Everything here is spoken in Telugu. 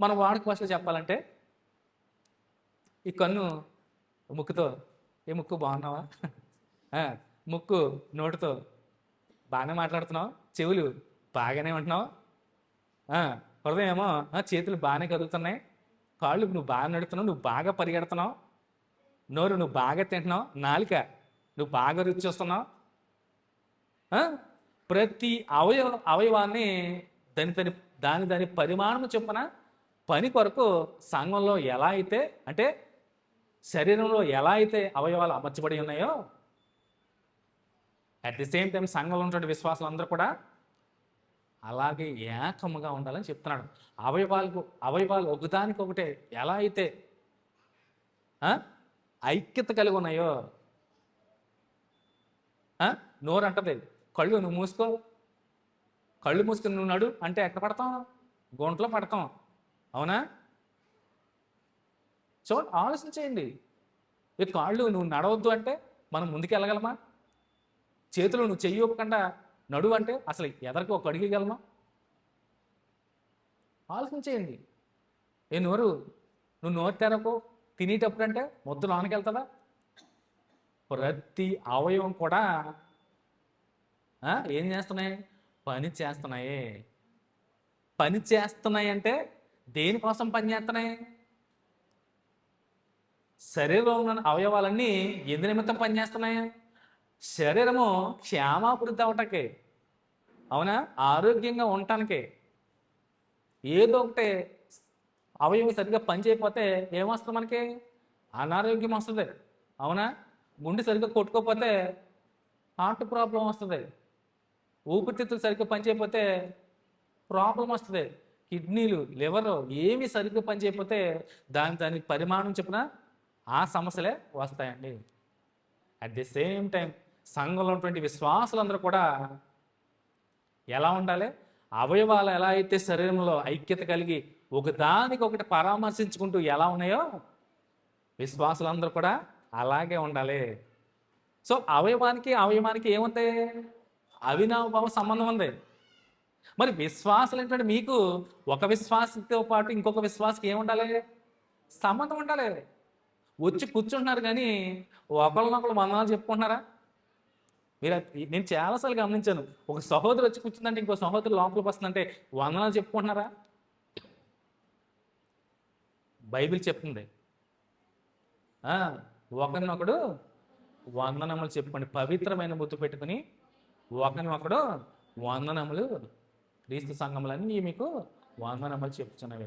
మనం వాడక భాషలో చెప్పాలంటే ఈ కన్ను ముక్కుతో ఏ ముక్కు బాగున్నావా? ముక్కు నోటితో బాగానే మాట్లాడుతున్నావు చెవులు బాగానే ఉంటున్నావు హృదయం ఏమో చేతులు బాగానే కదులుతున్నాయి కాళ్ళు నువ్వు బాగా నడుతున్నావు నువ్వు బాగా పరిగెడుతున్నావు నోరు నువ్వు బాగా తింటున్నావు నాలుక నువ్వు బాగా రుచి చూస్తున్నావు ప్రతి అవయవ అవయవాన్ని దాని దాని దాని దాని పరిమాణం చొప్పున పని కొరకు సంఘంలో ఎలా అయితే అంటే శరీరంలో ఎలా అయితే అవయవాలు అమర్చబడి ఉన్నాయో అట్ ది సేమ్ టైం సంఘంలో ఉన్నటువంటి విశ్వాసాలు అందరూ కూడా అలాగే ఏకముగా ఉండాలని చెప్తున్నాడు. అవయవాలకు అవయవాలు ఒకదానికి ఒకటే ఎలా అయితే ఐక్యత కలిగి ఉన్నాయో నోరు అంటది కళ్ళు నువ్వు మూసుకో. కళ్ళు మూసుకుని నువ్వు నడు అంటే ఎక్కడ పడతాం? గుంటలో పడతాం. అవునా? సో ఆలోచన చేయండి. ఈ కాళ్ళు నువ్వు నడవద్దు అంటే మనం ముందుకు వెళ్ళగలమా చేతులు నువ్వు చెయ్యకుండా నడువు అంటే అసలు ఎదరికి ఒక అడిగగలమా ఆలోచన చేయండి. ఏ నోరు నువ్వు నోరు తెరకు తినేటప్పుడు అంటే ముద్దు లోనికి ప్రతి అవయవం కూడా ఏం చేస్తున్నాయి? పని చేస్తున్నాయి. పని చేస్తున్నాయి అంటే దేనికోసం పనిచేస్తున్నాయి శరీరంలో ఉన్న అవయవాలన్నీ ఎందు నిమిత్తం పనిచేస్తున్నాయి శరీరము క్షేమాభివృద్ధి అవటకి అవునా? ఆరోగ్యంగా ఉండటానికి. ఏదో ఒకటి అవయవం సరిగ్గా పని చేయకపోతే ఏమొస్తుంది మనకి? అనారోగ్యం వస్తుంది అవునా? గుండె సరిగ్గా కొట్టుకోకపోతే హార్ట్ ప్రాబ్లం వస్తుంది. ఊపిరితిత్తులు సరిగ్గా పని చేయకపోతే ప్రాబ్లం వస్తుంది. కిడ్నీలు లివర్ ఏమి సరిగ్గా పని చేయకపోతే దాని దాని పరిమాణం చెప్పిన ఆ సమస్యలే వస్తాయండి. అట్ ది సేమ్ టైం సంఘంలో ఉన్నటువంటి విశ్వాసులందరూ కూడా ఎలా ఉండాలి? అవయవాలు ఎలా అయితే శరీరంలో ఐక్యత కలిగి ఒకదానికి ఒకటి పరామర్శించుకుంటూ ఎలా ఉన్నాయో విశ్వాసులందరూ కూడా అలాగే ఉండాలి. సో అవయవానికి అవయవానికి ఏముంది? అవినాభావ సంబంధం ఉంది. మరి విశ్వాసాలు ఏంటంటే మీకు ఒక విశ్వాసతో పాటు ఇంకొక విశ్వాసకి ఏముండాలి సంబంధం ఉండాలి. వచ్చి కూర్చుంటున్నారు కానీ ఒకళ్ళనొకళ్ళు వందనాలు చెప్పుకుంటున్నారా? మీరు నేను చాలాసార్లు గమనించాను. ఒక సహోదరు వచ్చి కూర్చుందంటే ఇంకో సహోదరు లోపలికి వస్తుందంటే వందనాలు చెప్పుకుంటున్నారా? బైబిల్ చెప్తుంది. ఒకరినొకడు వందనములు చెప్పుకోండి. పవిత్రమైన ముద్దు పెట్టుకుని ఒకరినొకడు వందనములు క్రీస్తు సంఘములన్నీ మీకు వందనములు చెప్తున్నవి